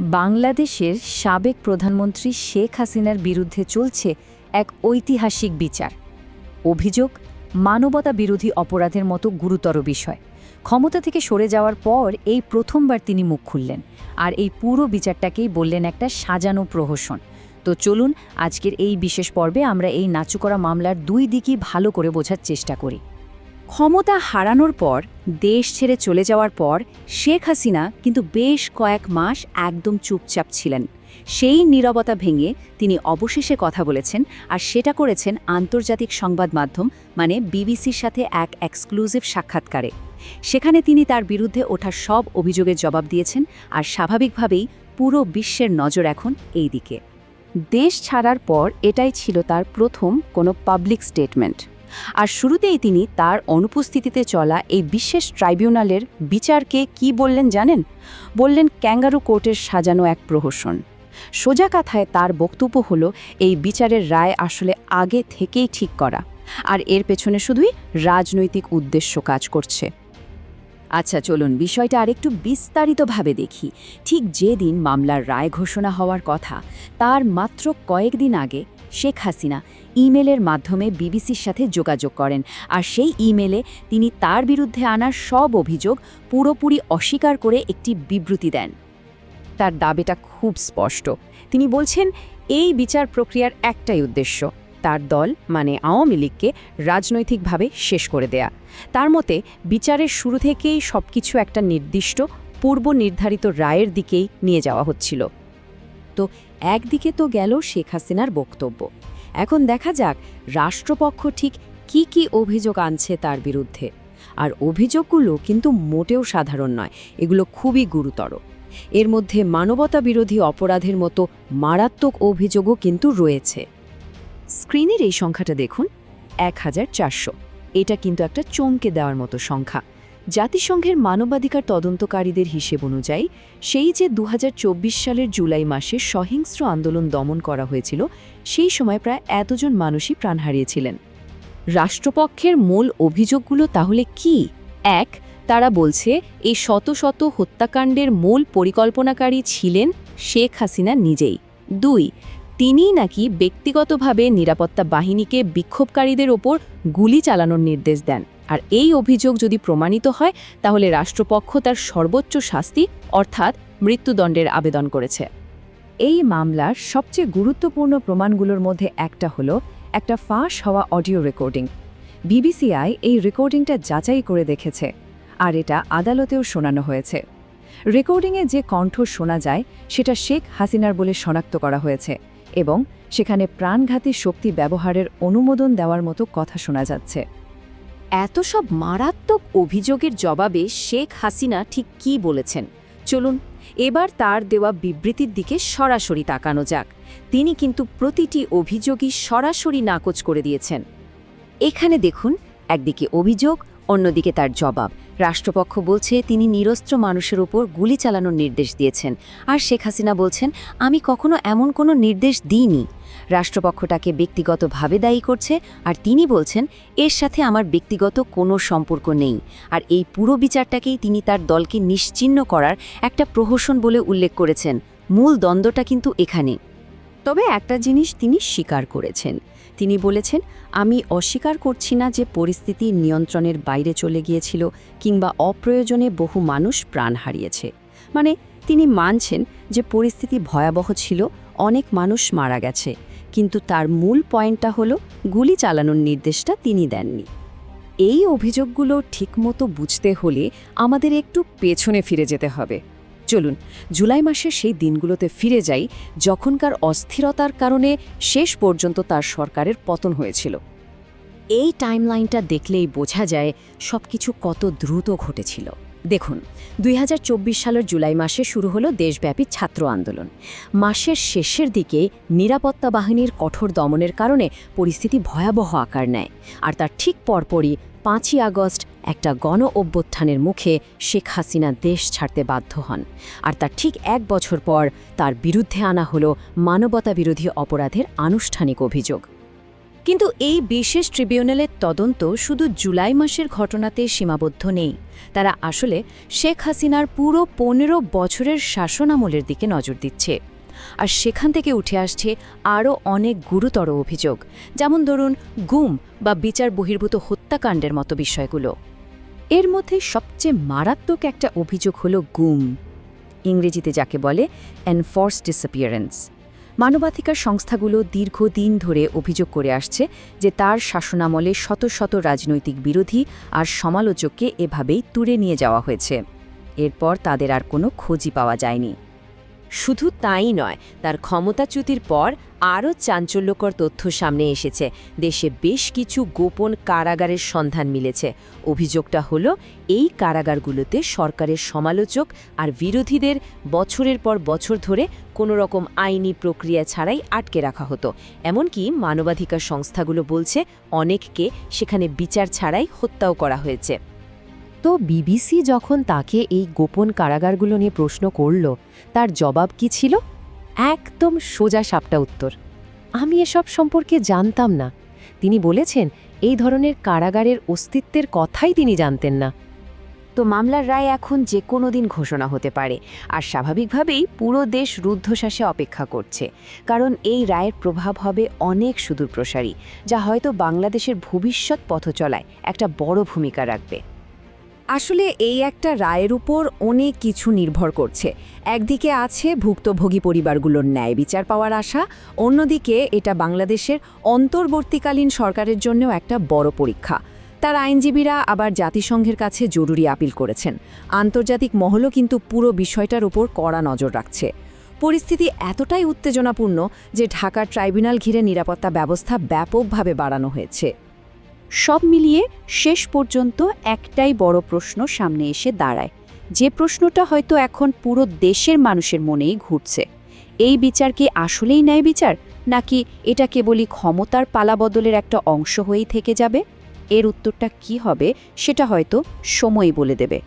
বাংলাদেশের সাবেক প্রধানমন্ত্রী শেখ হাসিনার বিরুদ্ধে চলছে এক ঐতিহাসিক বিচার। অভিযোগ, মানবতা বিরোধী অপরাধের মতো গুরুতর বিষয়। ক্ষমতা থেকে সরে যাওয়ার পর এই প্রথমবার তিনি মুখ খুললেন আর এই পুরো বিচারটাকেই বললেন একটা সাজানো প্রহসন। তো চলুন আজকের এই বিশেষ পর্বে আমরা এই নাচুকরা মামলার দুই দিকই ভালো করে বোঝার চেষ্টা করি। ক্ষমতা হারানোর পর, দেশ ছেড়ে চলে যাওয়ার পর, শেখ হাসিনা কিন্তু বেশ কয়েক মাস একদম চুপচাপ ছিলেন। সেই নীরবতা ভেঙে তিনি অবশেষে কথা বলেছেন আর সেটা করেছেন আন্তর্জাতিক সংবাদ মাধ্যম মানে বিবিসির সাথে এক এক্সক্লুসিভ সাক্ষাৎকারে। সেখানে তিনি তার বিরুদ্ধে ওঠা সব অভিযোগের জবাব দিয়েছেন আর স্বাভাবিকভাবেই পুরো বিশ্বের নজর এখন এই দিকে দেশ ছাড়ার পর এটাই ছিল তার প্রথম কোনো পাবলিক স্টেটমেন্ট। আর শুরুতেই তিনি তার অনুপস্থিতিতে চলা এই বিশেষ ট্রাইব্যুনালের বিচারকে কি বললেন জানেন? বললেন ক্যাঙ্গারু কোর্টের সাজানো এক প্রহসন। সোজা কথায় তার বক্তব্য হল, এই বিচারের রায় আসলে আগে থেকেই ঠিক করা। আর এর পেছনে শুধুই রাজনৈতিক উদ্দেশ্য কাজ করছে। আচ্ছা চলুন, বিষয়টা আরেকটু বিস্তারিতভাবে দেখি। ঠিক যেদিন মামলার রায় ঘোষণা হওয়ার কথা, তার মাত্র কয়েকদিন আগে শেখ হাসিনা ইমেলের মাধ্যমে বিবিসির সাথে যোগাযোগ করেন। আর সেই ইমেলে তিনি তার বিরুদ্ধে আনার সব অভিযোগ পুরোপুরি অস্বীকার করে একটি বিবৃতি দেন। তার দাবিটা খুব স্পষ্ট। তিনি বলছেন, এই বিচার প্রক্রিয়ার একটাই উদ্দেশ্য, তার দল মানে আওয়ামী লীগকে রাজনৈতিকভাবে শেষ করে দেয়া। তার মতে, বিচারের শুরু থেকেই সবকিছু একটা নির্দিষ্ট পূর্ব নির্ধারিত রায়ের দিকেই নিয়ে যাওয়া হচ্ছিল। তো একদিকে তো গেল শেখ হাসিনার বক্তব্য। এখন দেখা যাক রাষ্ট্রপক্ষ ঠিক কি কি অভিযোগ আনছে তার বিরুদ্ধে। আর অভিযোগগুলো কিন্তু মোটেও সাধারণ নয়, এগুলো খুবই গুরুতর। এর মধ্যে মানবতা বিরোধী অপরাধের মতো মারাত্মক অভিযোগও কিন্তু রয়েছে। স্ক্রিনের এই সংখ্যাটা দেখুন, এক হাজার চারশো। এটা কিন্তু একটা চমকে দেওয়ার মতো সংখ্যা। জাতিসংঘের মানবাধিকার তদন্তকারীদের হিসেব অনুযায়ী, সেই যে দু হাজার চব্বিশ সালের জুলাই মাসে সহিংস্র আন্দোলন দমন করা হয়েছিল, সেই সময় প্রায় এতজন মানুষই প্রাণ হারিয়েছিলেন। রাষ্ট্রপক্ষের মূল অভিযোগগুলো তাহলে কি? এক, তারা বলছে, এই শত শত হত্যাকাণ্ডের মূল পরিকল্পনাকারী ছিলেন শেখ হাসিনা নিজেই। দুই তিনিই নাকি ব্যক্তিগতভাবে নিরাপত্তা বাহিনীকে বিক্ষোভকারীদের ওপর গুলি চালানোর নির্দেশ দেন। আর এই অভিযোগ যদি প্রমাণিত হয়, তাহলে রাষ্ট্রপক্ষ তার সর্বোচ্চ শাস্তি, অর্থাৎ মৃত্যুদণ্ডের আবেদন করেছে। এই মামলার সবচেয়ে গুরুত্বপূর্ণ প্রমাণগুলোর মধ্যে একটা হলো, একটা ফাঁস হওয়া অডিও রেকর্ডিং। বিবিসিআই এই রেকর্ডিংটা যাচাই করে দেখেছে, আর এটা আদালতেও শোনানো হয়েছে। রেকর্ডিংয়ে যে কণ্ঠ শোনা যায়, সেটা শেখ হাসিনার বলে শনাক্ত করা হয়েছে। এবং সেখানে প্রাণঘাতী শক্তি ব্যবহারের অনুমোদন দেওয়ার মতো কথা শোনা যাচ্ছে। এত সব মারাত্মক অভিযোগের জবাবে শেখ হাসিনা ঠিক কি বলেছেন? চলুন, এবার তার দেওয়া বিবৃতির দিকে সরাসরি তাকানো যাক। তিনি কিন্তু প্রতিটি অভিযোগই সরাসরি নাকচ করে দিয়েছেন। এখানে দেখুন, একদিকে অভিযোগ, অন্যদিকে তার জবাব। রাষ্ট্রপক্ষ বলছে তিনি নিরস্ত্র মানুষের ওপর গুলি চালানোর নির্দেশ দিয়েছেন। আর শেখ হাসিনা বলছেন, আমি কখনো এমন কোনো নির্দেশ দিইনি। রাষ্ট্রপক্ষটাকে ব্যক্তিগতভাবে দায়ী করছে আর তিনি বলছেন, এর সাথে আমার ব্যক্তিগত কোনো সম্পর্ক নেই। আর এই পুরো বিচারটাকেই তিনি তার দলকে নিশ্চিহ্ন করার একটা প্রহসন বলে উল্লেখ করেছেন। মূল দ্বন্দ্বটা কিন্তু এখানে। তবে একটা জিনিস তিনি স্বীকার করেছেন। তিনি বলেছেন, আমি অস্বীকার করছি না যে পরিস্থিতি নিয়ন্ত্রণের বাইরে চলে গিয়েছিল কিংবা অপ্রয়োজনে বহু মানুষ প্রাণ হারিয়েছে। মানে তিনি মানছেন যে পরিস্থিতি ভয়াবহ ছিল, অনেক মানুষ মারা গেছে, কিন্তু তার মূল পয়েন্টটা হলো, গুলি চালানোর নির্দেশটা তিনি দেননি। এই অভিযোগগুলো ঠিকমতো বুঝতে হলে আমাদের একটু পেছনে ফিরে যেতে হবে। চলুন, জুলাই মাসের সেই দিনগুলোতে ফিরে যাই যখনকার অস্থিরতার কারণে শেষ পর্যন্ত তার সরকারের পতন হয়েছিল। এই টাইমলাইনটা দেখলেই বোঝা যায় সবকিছু কত দ্রুত ঘটেছিল। দেখুন, দুই হাজার চব্বিশ সালের জুলাই মাসে শুরু হলো দেশব্যাপী ছাত্র আন্দোলন। মাসের শেষের দিকে নিরাপত্তা বাহিনীর কঠোর দমনের কারণে পরিস্থিতি ভয়াবহ আকার নেয়। আর তার ঠিক পরপরই পাঁচই আগস্ট একটা গণ অভ্যুত্থানের মুখে শেখ হাসিনা দেশ ছাড়তে বাধ্য হন। আর তার ঠিক এক বছর পর তার বিরুদ্ধে আনা হলো মানবতা বিরোধী অপরাধের আনুষ্ঠানিক অভিযোগ। কিন্তু এই বিশেষ ট্রিবিউনালের তদন্ত শুধু জুলাই মাসের ঘটনাতে সীমাবদ্ধ নেই। তারা আসলে শেখ হাসিনার পুরো পনেরো বছরের শাসনামলের দিকে নজর দিচ্ছে। আর সেখান থেকে উঠে আসছে আরও অনেক গুরুতর অভিযোগ, যেমন ধরুন গুম বা বিচার বহির্ভূত হত্যাকাণ্ডের মতো বিষয়গুলো। এর মধ্যে সবচেয়ে মারাত্মক একটা অভিযোগ হল গুম। ইংরেজিতে যাকে বলে এনফোর্স ডিসঅ্যাপিয়ারেন্স মানবাধিকার সংস্থাগুলো দীর্ঘদিন ধরে অভিযোগ করে আসছে যে তার শাসনামলে শত শত রাজনৈতিক বিরোধী আর সমালোচককে এভাবেই তুলে নিয়ে যাওয়া হয়েছে। এরপর তাদের আর কোনো খোঁজই পাওয়া যায়নি। শুধু তাই নয়, তার ক্ষমতাচ্যুতির পর আরও চাঞ্চল্যকর তথ্য সামনে এসেছে। দেশে বেশ কিছু গোপন কারাগারের সন্ধান মিলেছে। অভিযোগটা হলো, এই কারাগারগুলোতে সরকারের সমালোচক আর বিরোধীদের বছরের পর বছর ধরে কোনো রকম আইনি প্রক্রিয়া ছাড়াই আটকে রাখা হতো। এমনকি মানবাধিকার সংস্থাগুলো বলছে, অনেককে সেখানে বিচার ছাড়াই হত্যাও করা হয়েছে। তো বিবিসি যখন তাকে এই গোপন কারাগারগুলো নিয়ে প্রশ্ন করল, তার জবাব কি ছিল? একদম সোজা সাপটা উত্তর। আমি এসব সম্পর্কে জানতাম না। তিনি বলেছেন, এই ধরনের কারাগারের অস্তিত্বের কথাই তিনি জানতেন না। তো মামলার রায় এখন যে কোনো দিন ঘোষণা হতে পারে, আর স্বাভাবিকভাবেই পুরো দেশ রুদ্ধশ্বাসে অপেক্ষা করছে। কারণ এই রায়ের প্রভাব হবে অনেক সুদূর প্রসারী যা হয়তো বাংলাদেশের ভবিষ্যৎ পথচলায় একটা বড় ভূমিকা রাখবে। আসলে এই একটা রায়ের উপর অনেক কিছু নির্ভর করছে। একদিকে আছে ভুক্তভোগী পরিবারগুলোর ন্যায় বিচার পাওয়ার আশা, অন্যদিকে এটা বাংলাদেশের অন্তর্বর্তীকালীন সরকারের জন্যও একটা বড় পরীক্ষা। তার আইনজীবীরা আবার জাতিসংঘের কাছে জরুরি আপিল করেছেন। আন্তর্জাতিক মহলও কিন্তু পুরো বিষয়টার উপর কড়া নজর রাখছে। পরিস্থিতি এতটাই উত্তেজনাপূর্ণ যে ঢাকার ট্রাইব্যুনাল ঘিরে নিরাপত্তা ব্যবস্থা ব্যাপকভাবে বাড়ানো হয়েছে। সব মিলিয়ে শেষ পর্যন্ত একটাই বড় প্রশ্ন সামনে এসে দাঁড়ায়। যে প্রশ্নটা হয়তো এখন পুরো দেশের মানুষের মনেই ঘুরছে। এই বিচার কি আসলেই ন্যায় বিচার? নাকি এটা কেবলই ক্ষমতার পালা বদলের একটা অংশ হয়েই থেকে যাবে? এর উত্তরটা কি হবে, সেটা হয়তো সময় বলে দেবে।